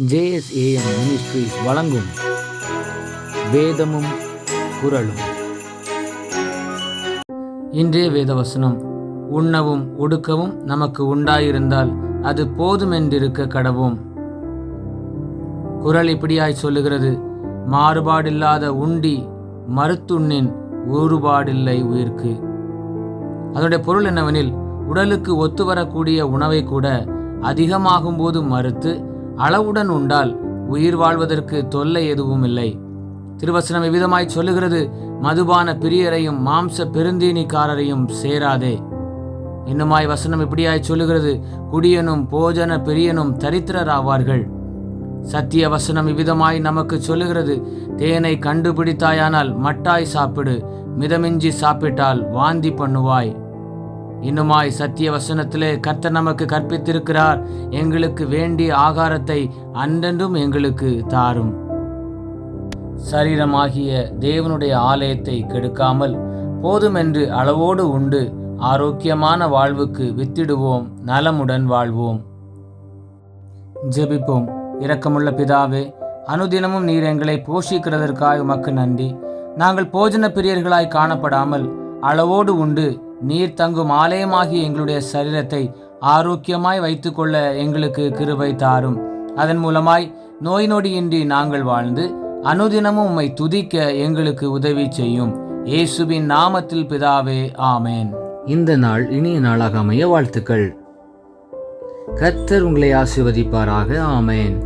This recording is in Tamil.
ஜேஎஸ்ஏஎம் மினிஸ்ட்ரிஸ் வழங்கும் வேதமும் குரலும் இன்றைய வேதவசனம். உண்ணவும் உடுக்கவும் நமக்கு உண்டாயிருந்தால் அது போதுமென்றிருக்க கடவோம். குரல் இப்படியாய் சொல்லுகிறது. மாறுபாடில்லாத உண்டி மருத்துண்ணின் ஊறுபாடில்லை உயிர்க்கு. அதனுடைய பொருள் என்னவெனில் உடலுக்கு ஒத்து வரக்கூடிய உணவை கூட அதிகமாகும் போது மறுத்து அளவுடன் உண்டால் உயிர் வாழ்வதற்கு தொல்லை எதுவும் இல்லை. திருவசனம் இவ்விதமாய் சொல்லுகிறது மதுபான பிரியரையும் மாம்ச பெருந்தீனிக்காரரையும் சேராதே. இன்னுமாய் வசனம் இப்படியாய் சொல்லுகிறது குடியனும் போஜன பிரியனும் தரித்திரராவார்கள். சத்திய வசனம் இவ்விதமாய் நமக்கு சொல்லுகிறது தேனை கண்டுபிடித்தாயானால் மட்டாய் சாப்பிடு மிதமிஞ்சி சாப்பிட்டால் வாந்தி பண்ணுவாய். இன்னுமாய் சத்திய வசனத்திலே கர்த்தர் நமக்கு கற்பித்திருக்கிறார். எங்களுக்கு வேண்டிய ஆகாரத்தை அன்றென்றும் எங்களுக்கு தாரும். சரீரமாகிய தேவனுடைய ஆலயத்தை கெடுக்காமல் போதுமென்று அளவோடு உண்டு. ஆரோக்கியமான வாழ்வுக்கு வித்திடுவோம். நலமுடன் வாழ்வோம். ஜெபிப்போம். இரக்கமுள்ள பிதாவே அனுதினமும் நீர் எங்களை போஷிக்கிறதற்காக உமக்கு நன்றி. நாங்கள் போஜன பிரியர்களாய் காணப்படாமல் அளவோடு உண்டு. நீர் தங்கும் ஆலயமாகிய எங்களுடைய சரீரத்தை ஆரோக்கியமாய் வைத்துக்கொள்ள எங்களுக்கு கிருபை தாரும். அதன் மூலமாய் நோய் நொடியின்றி நாங்கள் வாழ்ந்து அனுதினமும் உம்மை துதிக்க எங்களுக்கு உதவி செய்யும். இயேசுவின் நாமத்தில் பிதாவே ஆமேன். இந்த நாள் இனிய நாளாக அமைய வாழ்த்துக்கள். கர்த்தர் உங்களை ஆசிர்வதிப்பாராக ஆமேன்.